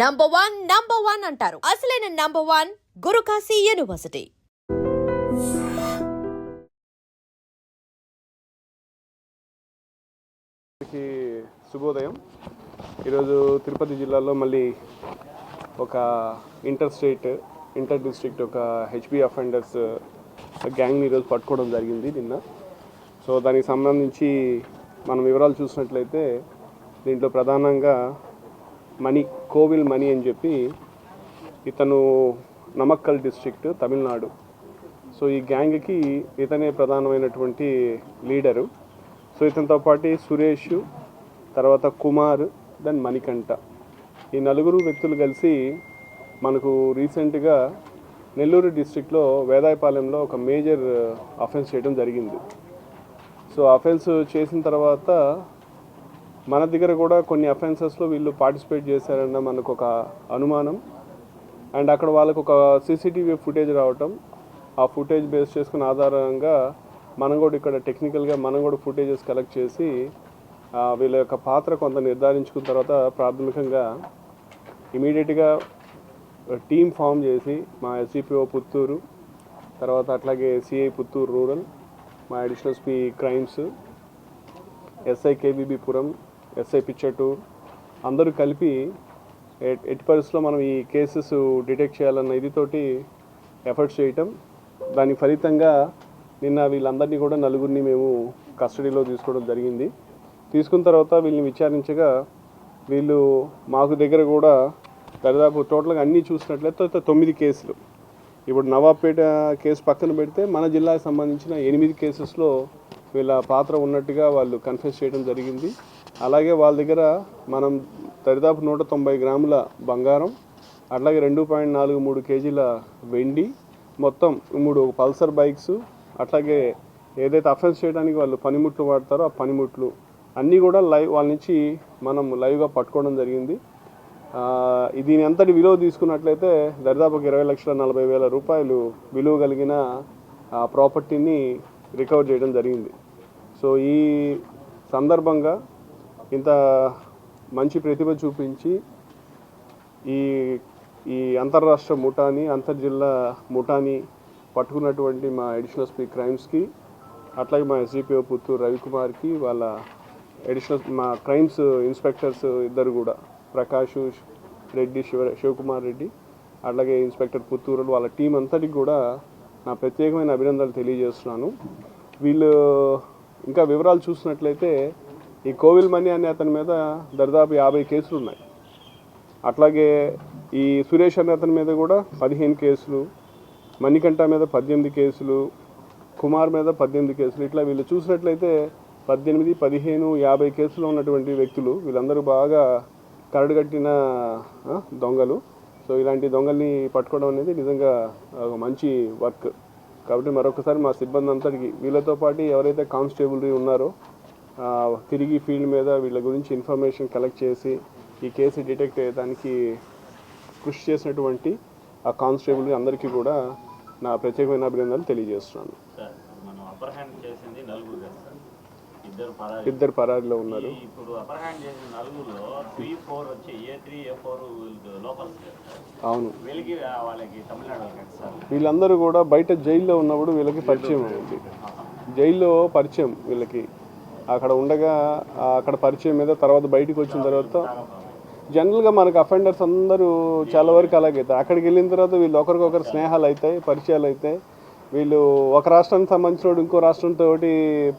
Number one number one అంటారు. అసలైన number one Guru Kashi university. శుభోదయం. ఈరోజు తిరుపతి జిల్లాలో మళ్ళీ ఒక ఇంటర్ స్టేట్ ఇంటర్ డిస్ట్రిక్ట్ ఒక హెచ్పి అఫెండర్స్ గ్యాంగ్ని ఈరోజు పట్టుకోవడం జరిగింది నిన్న. సో దానికి సంబంధించి మనం వివరాలు చూసినట్లయితే దీంట్లో ప్రధానంగా మనీ కోవిల్ మణి అని చెప్పి ఇతను నమక్కల్ డిస్ట్రిక్ట్ తమిళనాడు. సో ఈ గ్యాంగ్కి ఇతనే ప్రధానమైనటువంటి లీడరు. సో ఇతనితో పాటు సురేష్ తర్వాత కుమార్ దెన్ మణికంఠ. ఈ నలుగురు వ్యక్తులు కలిసి మనకు రీసెంట్గా నెల్లూరు డిస్టిక్లో వేదాయపాలెంలో ఒక మేజర్ అఫెన్స్ చేయడం జరిగింది. సో అఫెన్స్ చేసిన తర్వాత మన దగ్గర కూడా కొన్ని అఫెన్సెస్లో వీళ్ళు పార్టిసిపేట్ చేశారన్న మనకు ఒక అనుమానం. అండ్ అక్కడ వాళ్ళకు ఒక సీసీటీవీ ఫుటేజ్ రావటం. ఆ ఫుటేజ్ బేస్ చేసుకున్న ఆధారంగా మనం కూడా ఇక్కడ టెక్నికల్గా మనం కూడా ఫుటేజెస్ కలెక్ట్ చేసి వీళ్ళ యొక్క పాత్ర కొంత నిర్ధారించుకున్న తర్వాత ప్రాథమికంగా ఇమీడియట్గా టీం ఫామ్ చేసి మా ఎస్సిపిఓ పుత్తూరు తర్వాత అట్లాగే సిఐ పుత్తూరు రూరల్ మా additional SP crimes SI KBB Puram SI పిచ్చట్టు అందరూ కలిపి ఎట్- ఎట్టి పరిస్థితుల్లో మనం ఈ కేసెస్ డిటెక్ట్ చేయాలన్న ఇదితోటి ఎఫర్ట్స్ చేయటం. దాని ఫలితంగా నిన్న వీళ్ళందరినీ కూడా నలుగురిని మేము కస్టడీలో తీసుకోవడం జరిగింది. తీసుకున్న తర్వాత వీళ్ళని విచారించగా వీళ్ళు మాకు దగ్గర కూడా దరిదాపు టోటల్గా అన్నీ చూసినట్లయితే తొమ్మిది కేసులు. ఇప్పుడు నవాబ్పేట కేసు పక్కన పెడితే మన జిల్లాకు సంబంధించిన ఎనిమిది కేసెస్లో వీళ్ళ పాత్ర ఉన్నట్టుగా వాళ్ళు కన్ఫెస్ చేయడం జరిగింది. అలాగే వాళ్ళ దగ్గర మనం దరిదాపు నూట తొంభై గ్రాముల బంగారం అట్లాగే రెండు పాయింట్ నాలుగు మూడు కేజీల వెండి మొత్తం మూడు పల్సర్ బైక్స్ అట్లాగే ఏదైతే అఫెన్స్ చేయడానికి వాళ్ళు పనిముట్లు వాడతారో ఆ పనిముట్లు అన్నీ కూడా లైవ్ వాళ్ళ నుంచి మనం లైవ్గా పట్టుకోవడం జరిగింది. దీని అంతటి విలువ తీసుకున్నట్లయితే దరిదాపు ఇరవై లక్షల నలభై వేల రూపాయలు విలువ కలిగిన ఆ ప్రాపర్టీని రికవర్ చేయడం జరిగింది. సో ఈ సందర్భంగా ఇంత మంచి ప్రతిభ చూపించి ఈ ఈ అంతర్రాష్ట్ర ముఠాని అంతర్జిల్లా ముఠాని పట్టుకున్నటువంటి మా అడిషనల్ స్పీ క్రైమ్స్కి అట్లాగే మా ఎస్డిపిఓ పుత్తూరు రవికుమార్కి వాళ్ళ అడిషనల్ మా క్రైమ్స్ ఇన్స్పెక్టర్స్ ఇద్దరు కూడా ప్రకాష్ రెడ్డి శివ శివకుమార్ రెడ్డి అట్లాగే ఇన్స్పెక్టర్ పుత్తూరు వాళ్ళ టీం అంతటికి కూడా నా ప్రత్యేకమైన అభినందనలు తెలియజేస్తున్నాను. వీళ్ళు ఇంకా వివరాలు చూసినట్లయితే ఈ కోవిల్ మనీ అనే అతని మీద దరిదాపు యాభై కేసులు ఉన్నాయి. అట్లాగే ఈ సురేష్ అనే అతని మీద కూడా పదిహేను కేసులు మణికంఠ మీద పద్దెనిమిది కేసులు కుమార్ మీద పద్దెనిమిది కేసులు. ఇట్లా వీళ్ళు చూసినట్లయితే పద్దెనిమిది పదిహేను యాభై కేసులు ఉన్నటువంటి వ్యక్తులు వీళ్ళందరూ బాగా కరడుగట్టిన దొంగలు. సో ఇలాంటి దొంగల్ని పట్టుకోవడం అనేది నిజంగా ఒక మంచి వర్క్. కాబట్టి మరొకసారి మా సిబ్బంది అంతటికి వీళ్ళతో పాటు ఎవరైతే కానిస్టేబుల్ ఉన్నారో తిరిగి ఫీల్డ్ మీద వీళ్ళ గురించి ఇన్ఫర్మేషన్ కలెక్ట్ చేసి ఈ కేసు డిటెక్ట్ అయ్యేదానికి కృషి చేసినటువంటి ఆ కానిస్టేబుల్ అందరికీ కూడా నా ప్రత్యేకమైన అభినందనలు తెలియజేస్తున్నాను. ఇద్దరు పరారిలో. ఉన్నారు. అవును. వీళ్ళందరూ కూడా బయట జైల్లో ఉన్నప్పుడు వీళ్ళకి పరిచయం అయింది. జైల్లో పరిచయం వీళ్ళకి. అక్కడ ఉండగా అక్కడ పరిచయం మీద తర్వాత బయటికి వచ్చిన తర్వాత జనరల్గా మనకు అఫెండర్స్ అందరూ చాలా వరకు అలాగే అక్కడికి వెళ్ళిన తర్వాత వీళ్ళు ఒకరికొకరు స్నేహాలు అవుతాయి పరిచయాలు అవుతాయి. వీళ్ళు ఒక రాష్ట్రానికి సంబంధించిన ఇంకో రాష్ట్రంతో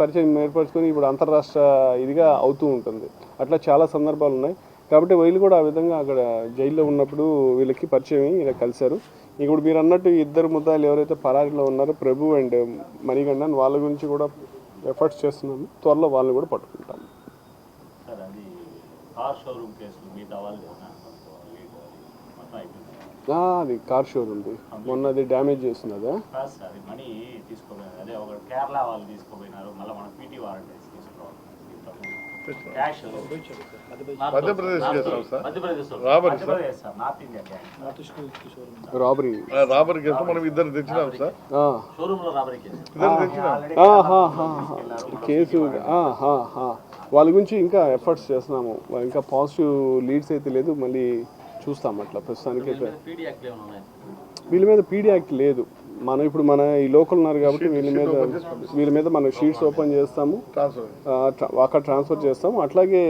పరిచయం ఏర్పరచుకొని ఇప్పుడు అంతర్రాష్ట్ర ఇదిగా అవుతూ ఉంటుంది. అట్లా చాలా సందర్భాలు ఉన్నాయి. కాబట్టి వీళ్ళు కూడా ఆ విధంగా అక్కడ జైల్లో ఉన్నప్పుడు వీళ్ళకి పరిచయం ఇలా కలిశారు. ఇప్పుడు మీరు అన్నట్టు ఇద్దరు ముద్దాలు ఎవరైతే పరారీలో ఉన్నారో ప్రభు అండ్ మణిగండన్ వాళ్ళ గురించి కూడా ఎఫర్ట్స్ చేస్తున్నాము త్వరలో వాళ్ళని కూడా పట్టుకుంటాము సార్ అది కార్ షోరూమ్ షోర్ ఉంది మొన్న అది డ్యామేజ్ చేసింది అదే మనీ తీసుకోపోయినారు అదే ఒక కేరళ వాళ్ళు తీసుకోపోయినారు మళ్ళీ మనం పీటీ వారెంట్ వేసి రాబరీ రాబరీ కేసు మనం ఇద్దరు తెచ్చినాం సార్ ఇద్దరు తెచ్చినాం. వాళ్ళ గురించి ఇంకా ఎఫర్ట్స్ చేస్తున్నాము ఇంకా పాజిటివ్ లీడ్స్ అయితే లేదు మళ్ళీ చూస్తాం అట్లా ప్రస్తుతానికి వీళ్ళ మీద పీడీ యాక్ట్ లేదు మనం ఇప్పుడు మన ఈ లోకల్ ఉన్నారు కాబట్టి వీళ్ళ మీద వీళ్ళ మీద మనం షీట్స్ ఓపెన్ చేస్తాము. అక్కడ ట్రాన్స్ఫర్ చేస్తాము అట్లాగే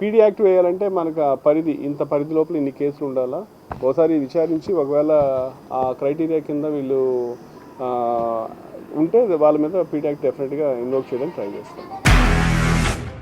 పీడీ యాక్ట్ వేయాలంటే మనకు ఆ పరిధి ఇంత పరిధి లోపల ఇన్ని కేసులు ఉండాలా? ఒకసారి విచారించి ఒకవేళ ఆ క్రైటీరియా కింద వీళ్ళు ఉంటే వాళ్ళ మీద పీడీ యాక్ట్ డెఫినెట్గా ఇన్వోక్ చేయడానికి ట్రై చేస్తాం.